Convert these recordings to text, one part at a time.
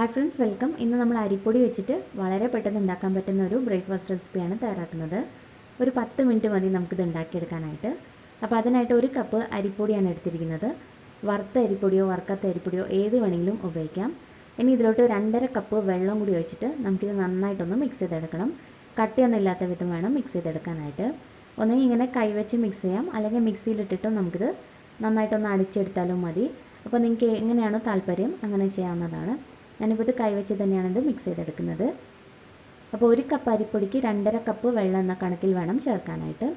Hi friends welcome ഇന്ന് നമ്മൾ അരിപ്പൊടി വെച്ചിട്ട് വളരെ പെട്ടെന്ന് ഉണ്ടാക്കാൻ പറ്റുന്ന ഒരു ബ്രേക്ക്ഫാസ്റ്റ് റെസിപ്പിയാണ് തയ്യാറാക്കുന്നത്. ഒരു പത്ത് മിനിറ്റ് മതി നമുക്കിത് ഉണ്ടാക്കിയെടുക്കാനായിട്ട്. അപ്പോൾ അതിനായിട്ട് ഒരു കപ്പ് അരിപ്പൊടിയാണ് എടുത്തിരിക്കുന്നത്. വറുത്ത അരിപ്പൊടിയോ വറുക്കാത്ത അരിപ്പൊടിയോ ഏത് വേണമെങ്കിലും ഉപയോഗിക്കാം. ഇനി ഇതിലോട്ട് രണ്ടര കപ്പ് വെള്ളം കൂടി ഒഴിച്ചിട്ട് നമുക്കിത് നന്നായിട്ടൊന്ന് മിക്സ് ചെയ്തെടുക്കണം. കട്ടിയൊന്നും ഇല്ലാത്ത വിധം വേണം മിക്സ് ചെയ്തെടുക്കാനായിട്ട്. ഒന്നെങ്കിൽ ഇങ്ങനെ കൈവച്ച് മിക്സ് ചെയ്യാം. അല്ലെങ്കിൽ മിക്സിയിലിട്ടിട്ടും നമുക്കിത് നന്നായിട്ടൊന്ന് അടിച്ചെടുത്താലും മതി. അപ്പോൾ നിങ്ങൾക്ക് എങ്ങനെയാണോ താല്പര്യം അങ്ങനെ ചെയ്യാവുന്നതാണ്. ഞാനിപ്പോൾ ഇത് കൈവച്ച് തന്നെയാണ് ഇത് മിക്സ് ചെയ്തെടുക്കുന്നത്. അപ്പോൾ ഒരു കപ്പ് അരിപ്പൊടിക്ക് രണ്ടര കപ്പ് വെള്ളം എന്ന കണക്കിൽ വേണം ചേർക്കാനായിട്ട്.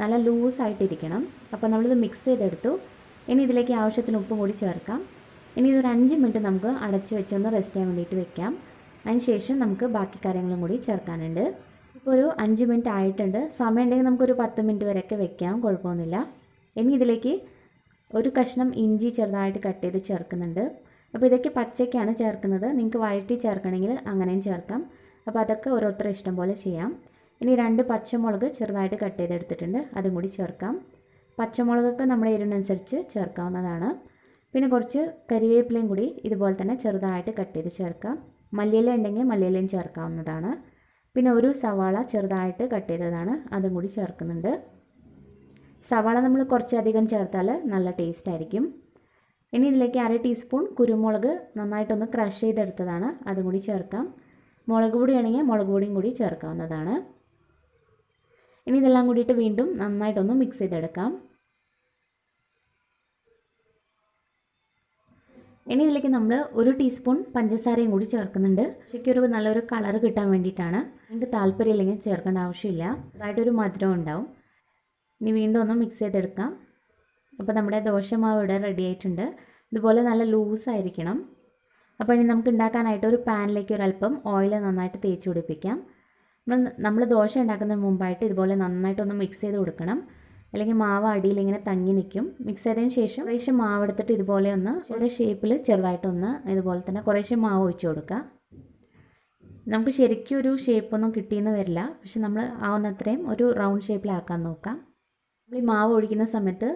നല്ല ലൂസായിട്ടിരിക്കണം അപ്പോൾ നമ്മളിത് മിക്സ് ചെയ്തെടുത്തു. ഇനി ഇതിലേക്ക് ആവശ്യത്തിന് ഉപ്പ് കൂടി ചേർക്കാം. ഇനി ഇതൊരു അഞ്ച് മിനിറ്റ് നമുക്ക് അടച്ച് വെച്ചൊന്ന് റെസ്റ്റ് ചെയ്യാൻ വേണ്ടിയിട്ട് വെക്കാം. അതിന് ശേഷം നമുക്ക് ബാക്കി കാര്യങ്ങളും കൂടി ചേർക്കാനുണ്ട്. ഇപ്പോൾ ഒരു അഞ്ച് മിനിറ്റ് ആയിട്ടുണ്ട്. സമയം ഉണ്ടെങ്കിൽ നമുക്കൊരു പത്ത് മിനിറ്റ് വരെയൊക്കെ വെക്കാം. കുഴപ്പമൊന്നുമില്ല. ഇനി ഇതിലേക്ക് ഒരു കഷ്ണം ഇഞ്ചി ചെറുതായിട്ട് കട്ട് ചെയ്ത് ചേർക്കുന്നുണ്ട്. അപ്പോൾ ഇതൊക്കെ പച്ചയ്ക്കാണ് ചേർക്കുന്നത്. നിങ്ങൾക്ക് വഴറ്റി ചേർക്കണമെങ്കിൽ അങ്ങനെയും ചേർക്കാം. അപ്പോൾ അതൊക്കെ ഓരോരുത്തരുടെ ഇഷ്ടം പോലെ ചെയ്യാം. ഇനി രണ്ട് പച്ചമുളക് ചെറുതായിട്ട് കട്ട് ചെയ്തെടുത്തിട്ടുണ്ട്. അതും കൂടി ചേർക്കാം. പച്ചമുളകൊക്കെ നമ്മുടെ എരിവിനനുസരിച്ച് ചേർക്കാവുന്നതാണ്. പിന്നെ കുറച്ച് കരിവേപ്പിലയും കൂടി ഇതുപോലെ തന്നെ ചെറുതായിട്ട് കട്ട് ചെയ്ത് ചേർക്കാം. മല്ലിയില ഉണ്ടെങ്കിൽ മല്ലിയിലയും ചേർക്കാവുന്നതാണ്. പിന്നെ ഒരു സവാള ചെറുതായിട്ട് കട്ട് ചെയ്തതാണ്. അതും കൂടി ചേർക്കുന്നുണ്ട്. സവാള നമ്മൾ കുറച്ചധികം ചേർത്താൽ നല്ല ടേസ്റ്റ് ആയിരിക്കും. ഇനി ഇതിലേക്ക് അര ടീസ്പൂൺ കുരുമുളക് നന്നായിട്ടൊന്ന് ക്രഷ് ചെയ്തെടുത്തതാണ്. അതും കൂടി ചേർക്കാം. മുളക് പൊടി ആണെങ്കിൽ മുളക് പൊടിയും കൂടി ചേർക്കാവുന്നതാണ്. ഇനി ഇതെല്ലാം കൂടിയിട്ട് വീണ്ടും നന്നായിട്ടൊന്ന് മിക്സ് ചെയ്തെടുക്കാം. ഇനി ഇതിലേക്ക് നമ്മൾ ഒരു ടീസ്പൂൺ പഞ്ചസാരയും കൂടി ചേർക്കുന്നുണ്ട്. ശരിക്കും ഒരു നല്ലൊരു കളർ കിട്ടാൻ വേണ്ടിയിട്ടാണ്. നിങ്ങൾക്ക് താല്പര്യമില്ലെങ്കിൽ ചേർക്കേണ്ട ആവശ്യമില്ല. അതായിട്ടൊരു മധുരം ഉണ്ടാവും. ഇനി വീണ്ടും ഒന്ന് മിക്സ് ചെയ്തെടുക്കാം. അപ്പോൾ നമ്മുടെ ദോശമാവ് ഇവിടെ റെഡി ആയിട്ടുണ്ട്. ഇതുപോലെ നല്ല ലൂസായിരിക്കണം അപ്പോൾ ഇനി നമുക്ക് ഉണ്ടാക്കാനായിട്ട് ഒരു പാനിലേക്ക് ഒരല്പം ഓയിൽ നന്നായിട്ട് തേച്ച് പിടിപ്പിക്കാം. നമ്മൾ നമ്മൾ ദോശ ഉണ്ടാക്കുന്നതിന് മുമ്പായിട്ട് ഇതുപോലെ നന്നായിട്ടൊന്ന് മിക്സ് ചെയ്ത് കൊടുക്കണം. അല്ലെങ്കിൽ മാവ് അടിയിൽ ഇങ്ങനെ തങ്ങി നിൽക്കും. മിക്സ് ചെയ്തതിന് ശേഷം കുറേശ്ശെ മാവ് എടുത്തിട്ട് ഇതുപോലെ ഒന്ന് ഒരു ഷേപ്പിൽ ചെറുതായിട്ടൊന്ന് ഇതുപോലെ തന്നെ കുറേശ്ശെ മാവ് ഒഴിച്ച് കൊടുക്കുക നമുക്ക് ശരിക്കും ഒരു ഷേപ്പൊന്നും കിട്ടിയെന്ന് വരില്ല. പക്ഷെ നമ്മൾ ആവുന്നത്രയും ഒരു റൗണ്ട് ഷേപ്പിലാക്കാൻ നോക്കാം. ഈ മാവ് ഒഴിക്കുന്ന സമയത്ത്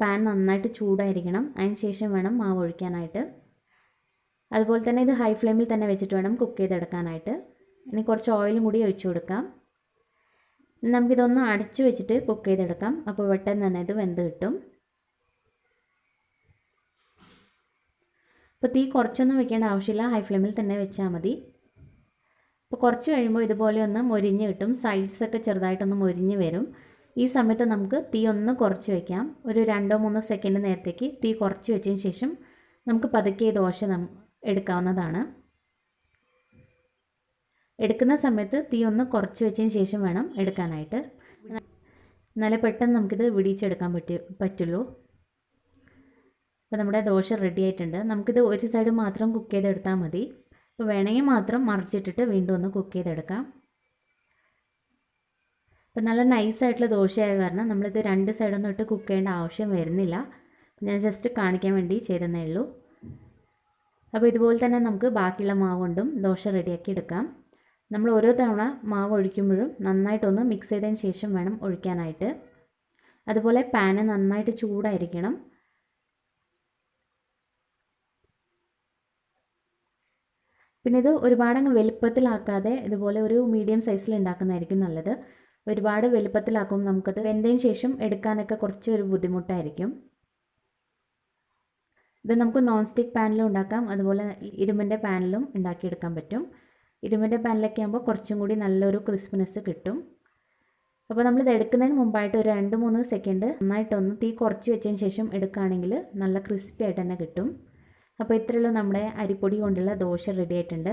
പാൻ നന്നായിട്ട് ചൂടായിരിക്കണം. അതിന് ശേഷം വേണം മാവ് ഒഴിക്കാനായിട്ട്. അതുപോലെ തന്നെ ഇത് ഹൈ ഫ്ലെയിമിൽ തന്നെ വെച്ചിട്ട് വേണം കുക്ക് ചെയ്തെടുക്കാനായിട്ട്. ഇനി കുറച്ച് ഓയിലും കൂടി ഒഴിച്ചു കൊടുക്കാം. നമുക്കിതൊന്ന് അടച്ചു വെച്ചിട്ട് കുക്ക് ചെയ്തെടുക്കാം. അപ്പോൾ പെട്ടെന്ന് തന്നെ ഇത് വെന്ത് കിട്ടും. അപ്പോൾ തീ കുറച്ചൊന്നും വെക്കേണ്ട ആവശ്യമില്ല. ഹൈ ഫ്ലെയിമിൽ തന്നെ വെച്ചാൽ മതി. അപ്പോൾ കുറച്ച് കഴിയുമ്പോൾ ഇതുപോലെ ഒന്ന് മൊരിഞ്ഞ് കിട്ടും. സൈഡ്സൊക്കെ ചെറുതായിട്ടൊന്ന് മൊരിഞ്ഞ് വരും. ഈ സമയത്ത് നമുക്ക് തീ ഒന്ന് കുറച്ച് വയ്ക്കാം ഒരു രണ്ടോ മൂന്നോ സെക്കൻഡ് നേരത്തേക്ക് തീ കുറച്ച് വെച്ചതിന് ശേഷം നമുക്ക് പതുക്കെ ദോശ എടുക്കാവുന്നതാണ്. എടുക്കുന്ന സമയത്ത് തീ ഒന്ന് കുറച്ച് വെച്ചതിന് ശേഷം വേണം എടുക്കാനായിട്ട്. നല്ല പെട്ടെന്ന് നമുക്കിത് വിടിയിച്ചെടുക്കാൻ പറ്റി പറ്റുള്ളൂ. അപ്പോൾ നമ്മുടെ ദോശ റെഡി ആയിട്ടുണ്ട്. നമുക്കിത് ഒരു സൈഡ് മാത്രം കുക്ക് ചെയ്തെടുത്താൽ മതി. അപ്പോൾ വേണമെങ്കിൽ മാത്രം മറിച്ചിട്ടിട്ട് വീണ്ടും ഒന്ന് കുക്ക് ചെയ്തെടുക്കാം. അപ്പോൾ നല്ല നൈസായിട്ടുള്ള ദോശയായ കാരണം നമ്മളിത് രണ്ട് സൈഡൊന്നും ഇട്ട് കുക്ക് ചെയ്യേണ്ട ആവശ്യം വരുന്നില്ല. ഞാൻ ജസ്റ്റ് കാണിക്കാൻ വേണ്ടി ചെയ്തെന്നേ ഉള്ളൂ. അപ്പോൾ ഇതുപോലെ തന്നെ നമുക്ക് ബാക്കിയുള്ള മാവ് കൊണ്ടും ദോശ റെഡിയാക്കി എടുക്കാം. നമ്മൾ ഓരോ തവണ മാവ് ഒഴിക്കുമ്പോഴും നന്നായിട്ടൊന്ന് മിക്സ് ചെയ്തതിന് ശേഷം വേണം ഒഴിക്കാനായിട്ട്. അതുപോലെ പാന് നന്നായിട്ട് ചൂടായിരിക്കണം. പിന്നെ ഇത് ഒരുപാടങ്ങ് വലുപ്പത്തിലാക്കാതെ ഇതുപോലെ ഒരു മീഡിയം സൈസിൽ ഉണ്ടാക്കുന്നതായിരിക്കും നല്ലത്. ഒരുപാട് വലുപ്പത്തിലാക്കും നമുക്കത്. വെന്തതിന് ശേഷം എടുക്കാനൊക്കെ കുറച്ച് ഒരു ബുദ്ധിമുട്ടായിരിക്കും. ഇത് നമുക്ക് നോൺ സ്റ്റിക്ക് പാനിലും ഉണ്ടാക്കാം. അതുപോലെ ഇരുമ്പിന്റെ പാനിലും ഉണ്ടാക്കിയെടുക്കാൻ പറ്റും. ഇരുമ്പിന്റെ പാനിലൊക്കെ ആകുമ്പോൾ കുറച്ചും കൂടി നല്ലൊരു ക്രിസ്പിനെസ് കിട്ടും. അപ്പോൾ നമ്മൾ ഇത് എടുക്കുന്നതിന് മുമ്പായിട്ട് ഒരു രണ്ട് മൂന്ന് സെക്കൻഡ് നന്നായിട്ടൊന്ന് തീ കുറച്ച് വെച്ചതിന് ശേഷം എടുക്കുകയാണെങ്കിൽ നല്ല ക്രിസ്പി ആയിട്ട് തന്നെ കിട്ടും. അപ്പോൾ ഇത്രയുള്ള നമ്മുടെ അരിപ്പൊടി കൊണ്ടുള്ള ദോശ റെഡി ആയിട്ടുണ്ട്.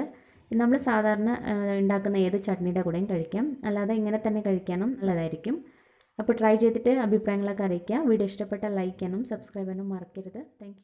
നമ്മൾ സാധാരണ ഉണ്ടാക്കുന്ന ഏത് ചട്നിയുടെ കൂടെയും കഴിക്കാം. അല്ലാതെ ഇങ്ങനെ തന്നെ കഴിക്കാനും നല്ലതായിരിക്കും. അപ്പോൾ ട്രൈ ചെയ്തിട്ട് അഭിപ്രായങ്ങളൊക്കെ അറിയിക്കുക. വീഡിയോ ഇഷ്ടപ്പെട്ടാൽ ലൈക്ക് ചെയ്യാനും സബ്സ്ക്രൈബ് ചെയ്യാനും മറക്കരുത്. താങ്ക്